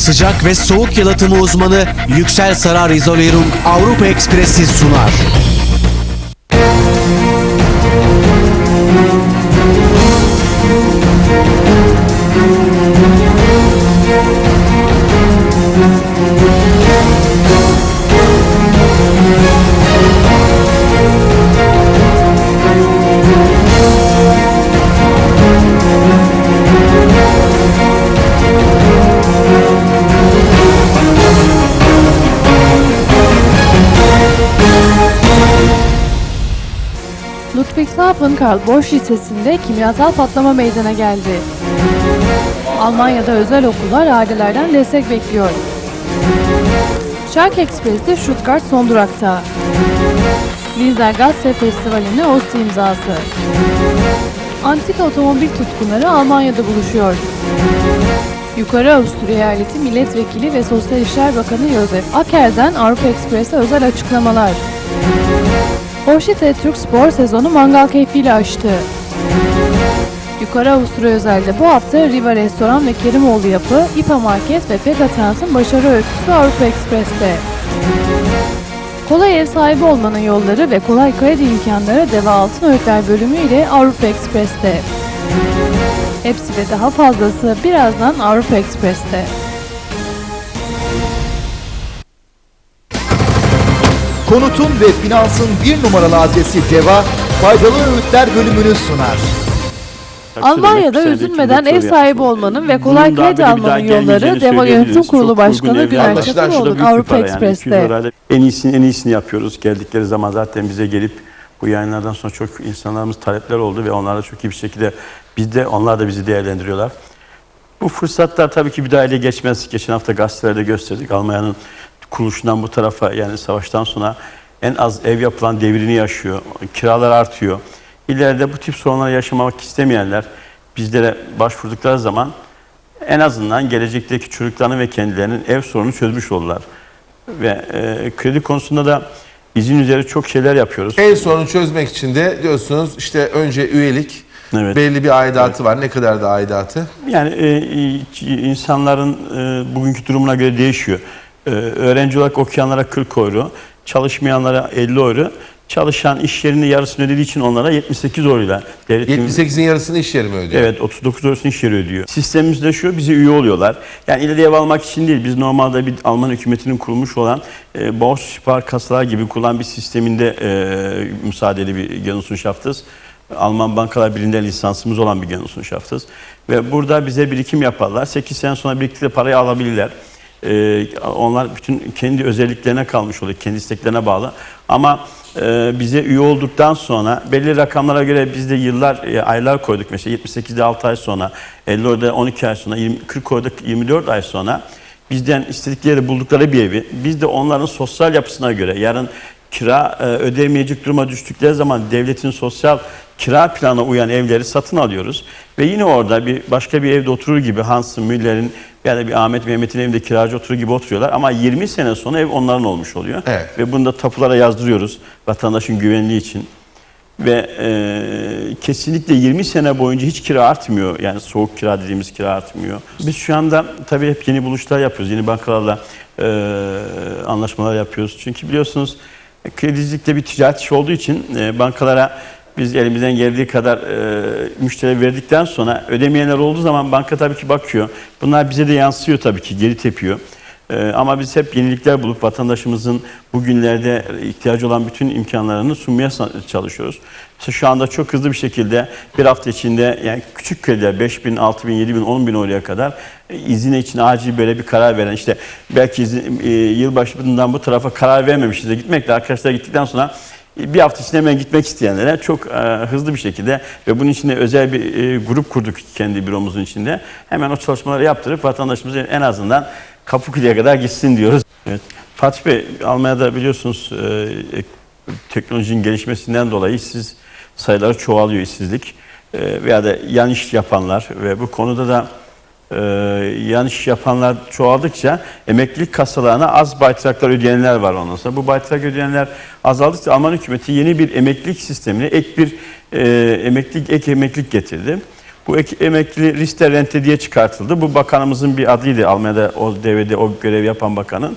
Sıcak ve soğuk yalıtımı uzmanı Yüksel Sarar İzolerung Avrupa Ekspresi sunar. Ludwigshafen Karl Bosch Lisesi'nde kimyasal patlama meydana geldi. Almanya'da özel okullar ailelerden destek bekliyor. Shark Express'te Stuttgart son durakta. Linzer Gazze Festivali'ne Osti imzası. Antik otomobil tutkunları Almanya'da buluşuyor. Yukarı Avusturya Eyaleti Milletvekili ve Sosyal İşler Bakanı Josef Aker'den Avrupa Ekspres'e özel açıklamalar. Porsche Türk spor sezonu mangal keyfiyle açtı. Yukarı Avusturya özelde bu hafta Riva Restoran ve Kerimoğlu Yapı, İPA Market ve Pegatrans'ın başarı öyküsü Avrupa Ekspres'te. Kolay ev sahibi olmanın yolları ve kolay kredi imkanları Deva Altın Öğütler bölümü ile Avrupa Ekspres'te. Hepsi ve daha fazlası birazdan Avrupa Ekspres'te. Konutun ve finansın bir numaralı adresi DEVA, faydalı öğütler bölümünü sunar. Almanya'da üzülmeden ev sahibi olmanın ve kolay kredi almanın yolları Deva Yönetim Kurulu Başkanı şurada Çakıroğlu Avrupa Ekspres'te. en iyisini en iyisini yapıyoruz. Geldikleri zaman zaten bize gelip bu yayınlardan sonra çok insanlarımız talepler oldu ve onlar da çok iyi bir şekilde biz de onlar da bizi değerlendiriyorlar. Bu fırsatlar tabii ki bir daha ele geçmez. Geçen hafta gazetelerde gösterdik. Almanya'nın kuruluşundan bu tarafa yani savaştan sonra en az ev yapılan devrini yaşıyor. Kiralar artıyor. İleride bu tip sorunları yaşamak istemeyenler bizlere başvurdukları zaman en azından gelecekteki çocuklarının ve kendilerinin ev sorununu çözmüş oldular. Ve e, kredi konusunda da izin üzeri çok şeyler yapıyoruz. Ev sorunu çözmek için de diyorsunuz işte önce üyelik, Evet. belli bir aidatı var. Ne kadar da aidatı? Yani e, insanların e, bugünkü durumuna göre değişiyor. E, öğrenci olarak okuyanlara 40 euro, çalışmayanlara 50 euro, çalışan iş yerinin yarısını ödediği için onlara 78 euro ile devletin 78'in yarısını iş yeri mi ödüyor? Evet 39 eurosunu iş yeri ödüyor. Sistemimiz de şu bize üye oluyorlar. Yani ileri ev almak için değil biz normalde bir Alman hükümetinin kurmuş olan e, Bausspar kasalar gibi kullanan bir sisteminde e, müsaadeli bir Genossenschaft'ız. Alman Bankalar Birliği'nde lisansımız olan bir Genossenschaft'ız. Ve burada bize birikim yaparlar. 8 sene sonra birlikte parayı alabilirler. Ee, onlar bütün kendi özelliklerine kalmış oluyor, kendi isteklerine bağlı. Ama e, bize üye olduktan sonra belli rakamlara göre biz de yıllar, e, aylar koyduk. Mesela 78'de 6 ay sonra, 50 orada 12 ay sonra, 20, 40 orada 24 ay sonra bizden istedikleri buldukları bir evi, biz de onların sosyal yapısına göre yarın kira e, ödeyemeyecek duruma düştükleri zaman devletin sosyal kira planına uyan evleri satın alıyoruz. Ve yine orada bir başka bir evde oturur gibi Hans'ın, Müller'in ya da bir Ahmet Mehmet'in evinde kiracı oturur gibi oturuyorlar. Ama 20 sene sonra ev onların olmuş oluyor. Evet. Ve bunu da tapulara yazdırıyoruz vatandaşın güvenliği için. Ve e, kesinlikle 20 sene boyunca hiç kira artmıyor. Yani soğuk kira dediğimiz kira artmıyor. Biz şu anda tabii hep yeni buluşlar yapıyoruz. Yeni bankalarla e, anlaşmalar yapıyoruz. Çünkü biliyorsunuz kredicilikte bir ticaret işi olduğu için e, bankalara biz elimizden geldiği kadar e, müşteri verdikten sonra ödemeyenler olduğu zaman banka tabii ki bakıyor. Bunlar bize de yansıyor tabii ki, geri tepiyor. E, ama biz hep yenilikler bulup vatandaşımızın bugünlerde ihtiyacı olan bütün imkanlarını sunmaya çalışıyoruz. Mesela şu anda çok hızlı bir şekilde bir hafta içinde yani küçük krediler 5 bin, 6 bin, 7 bin, 10 bin oraya kadar e, izine için acil böyle bir karar veren işte belki izin, e, yılbaşından bu tarafa karar vermemişiz de gitmekle arkadaşlar gittikten sonra bir hafta içinde hemen gitmek isteyenlere çok e, hızlı bir şekilde ve bunun içinde özel bir e, grup kurduk kendi büromuzun içinde. Hemen o çalışmaları yaptırıp vatandaşımız en azından Kapıkule'ye kadar gitsin diyoruz. Evet. Fatih Bey, Almanya'da biliyorsunuz e, e, teknolojinin gelişmesinden dolayı işsiz sayıları çoğalıyor işsizlik. E, veya da yan iş yapanlar ve bu konuda da e, yan iş yapanlar çoğaldıkça emeklilik kasalarına az baytraklar ödeyenler var ondan sonra. Bu baytrak ödeyenler azaldıkça Alman hükümeti yeni bir emeklilik sistemine ek bir e, emeklilik ek emeklilik getirdi. Bu ek- emekli riskte rente diye çıkartıldı. Bu bakanımızın bir adıydı Almanya'da o devrede o görev yapan bakanın.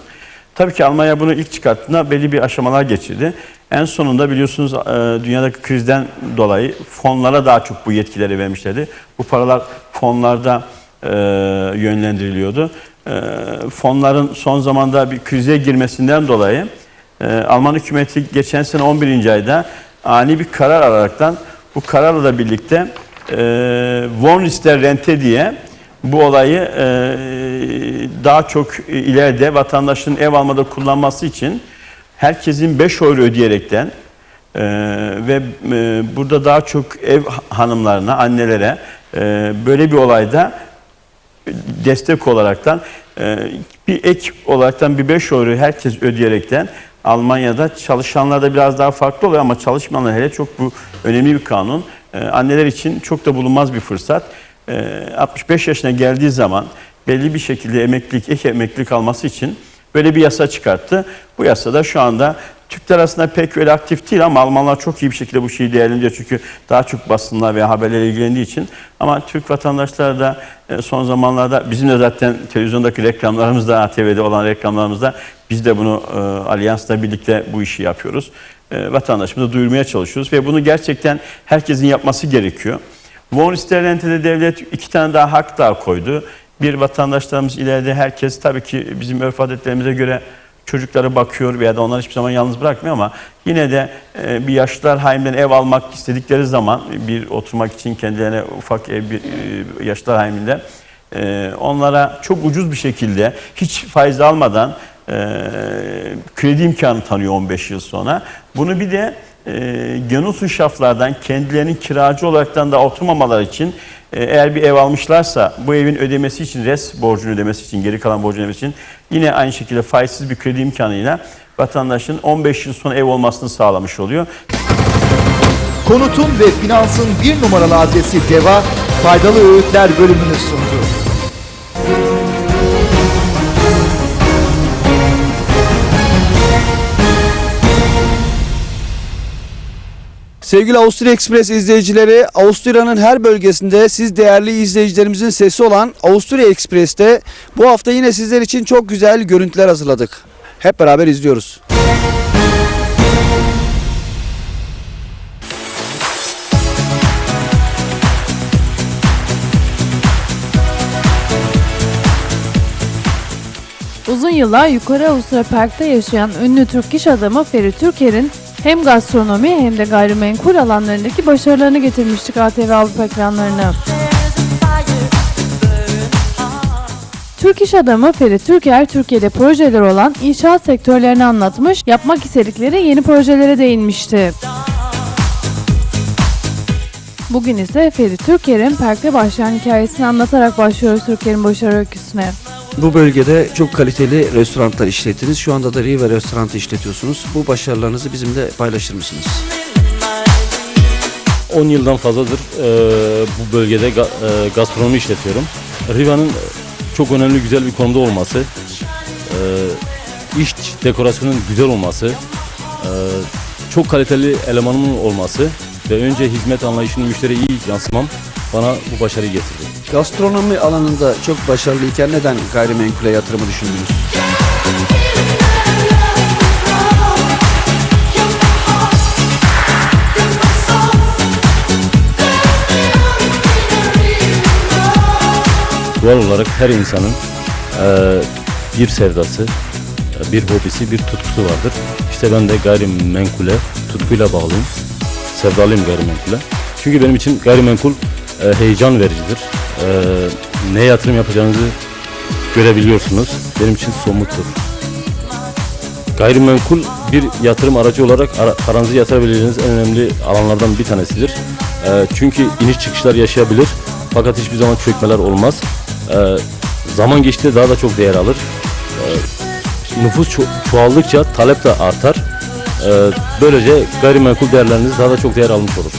Tabii ki Almanya bunu ilk çıkarttığında belli bir aşamalar geçirdi. En sonunda biliyorsunuz e, dünyadaki krizden dolayı fonlara daha çok bu yetkileri vermişlerdi. Bu paralar fonlarda e, yönlendiriliyordu. E, fonların son zamanda bir krize girmesinden dolayı e, Alman hükümeti geçen sene 11. ayda ani bir karar alaraktan bu kararla da birlikte e, Wohnlister Rente diye bu olayı daha çok ileride vatandaşın ev almada kullanması için herkesin 5 euro ödeyerekten ve burada daha çok ev hanımlarına, annelere böyle bir olayda destek olaraktan e, bir ek olaraktan bir 5 euro herkes ödeyerekten Almanya'da çalışanlarda biraz daha farklı oluyor ama çalışmayanlar hele çok bu önemli bir kanun. E, anneler için çok da bulunmaz bir fırsat. E, 65 yaşına geldiği zaman belli bir şekilde emeklilik, ek emeklilik alması için böyle bir yasa çıkarttı. Bu yasada şu anda Türkler arasında pek öyle aktif değil ama Almanlar çok iyi bir şekilde bu şeyi değerlendiriyor. Çünkü daha çok basınla ve haberlerle ilgilendiği için. Ama Türk vatandaşları da e, son zamanlarda bizim de zaten televizyondaki reklamlarımızda, ATV'de olan reklamlarımızda biz de bunu e, Alyans'la birlikte bu işi yapıyoruz. E, vatandaşımıza duyurmaya çalışıyoruz ve bunu gerçekten herkesin yapması gerekiyor. Von Sterlente'de devlet iki tane daha hak daha koydu. Bir vatandaşlarımız ileride herkes tabii ki bizim örf adetlerimize göre çocuklara bakıyor veya da onları hiçbir zaman yalnız bırakmıyor ama yine de e, bir yaşlılar haiminden ev almak istedikleri zaman bir oturmak için kendilerine ufak ev bir e, yaşlılar haiminde e, onlara çok ucuz bir şekilde hiç faiz almadan kredi imkanı tanıyor 15 yıl sonra. Bunu bir de e, Genusschaftlardan kendilerinin kiracı olaraktan da oturmamaları için e, eğer bir ev almışlarsa bu evin ödemesi için res borcunu ödemesi için geri kalan borcunu ödemesi için yine aynı şekilde faizsiz bir kredi imkanıyla vatandaşın 15 yıl sonra ev olmasını sağlamış oluyor. Konutun ve finansın bir numaralı adresi DEVA faydalı öğütler bölümünü sundu. Sevgili Avusturya Express izleyicileri, Avusturya'nın her bölgesinde siz değerli izleyicilerimizin sesi olan Avusturya Express'te bu hafta yine sizler için çok güzel görüntüler hazırladık. Hep beraber izliyoruz. Uzun yıllar Yukarı Avusturya Park'ta yaşayan ünlü Türk iş adamı Ferit Türker'in hem gastronomi hem de gayrimenkul alanlarındaki başarılarını getirmiştik ATV Avrupa ekranlarına. Türk iş adamı Ferit Türker, Türkiye'de projeler olan inşaat sektörlerini anlatmış, yapmak istedikleri yeni projelere değinmişti. Bugün ise Ferit Türker'in parkta başlayan hikayesini anlatarak başlıyoruz Türker'in başarı öyküsüne. Bu bölgede çok kaliteli restoranlar işlettiniz. Şu anda da Riva restoranı işletiyorsunuz. Bu başarılarınızı bizimle paylaşır mısınız? 10 yıldan fazladır e, bu bölgede ga- e, gastronomi işletiyorum. Riva'nın çok önemli güzel bir konumda olması, e, iç dekorasyonun güzel olması, e, çok kaliteli elemanımın olması ve önce hizmet anlayışını müşteriye iyi yansımam bana bu başarıyı getirdi. Gastronomi alanında çok başarılıyken neden gayrimenkule yatırımı düşündünüz? Doğal olarak her insanın e, bir sevdası, bir hobisi, bir tutkusu vardır. İşte ben de gayrimenkule tutkuyla bağlıyım. Sevdalıyım gayrimenkule. Çünkü benim için gayrimenkul e, heyecan vericidir. E, ne yatırım yapacağınızı görebiliyorsunuz. Benim için somuttur. Gayrimenkul bir yatırım aracı olarak ara, paranızı yatırabileceğiniz en önemli alanlardan bir tanesidir. E, çünkü iniş çıkışlar yaşayabilir fakat hiçbir zaman çökmeler olmaz. E, zaman geçtikçe daha da çok değer alır. E, nüfus ço- çoğaldıkça talep de artar. E, böylece gayrimenkul değerleriniz daha da çok değer almış olur.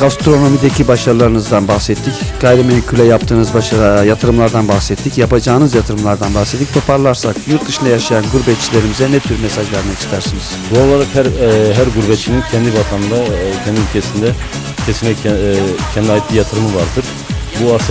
Gastronomideki başarılarınızdan bahsettik. Gayrimenkule yaptığınız başarı, yatırımlardan bahsettik. Yapacağınız yatırımlardan bahsettik. Toparlarsak yurt dışında yaşayan gurbetçilerimize ne tür mesaj vermek istersiniz? Doğal olarak her e, her gurbetçinin kendi vatanında, e, kendi ülkesinde ülkesine ke- e, kendine ait bir yatırımı vardır. Bu arsa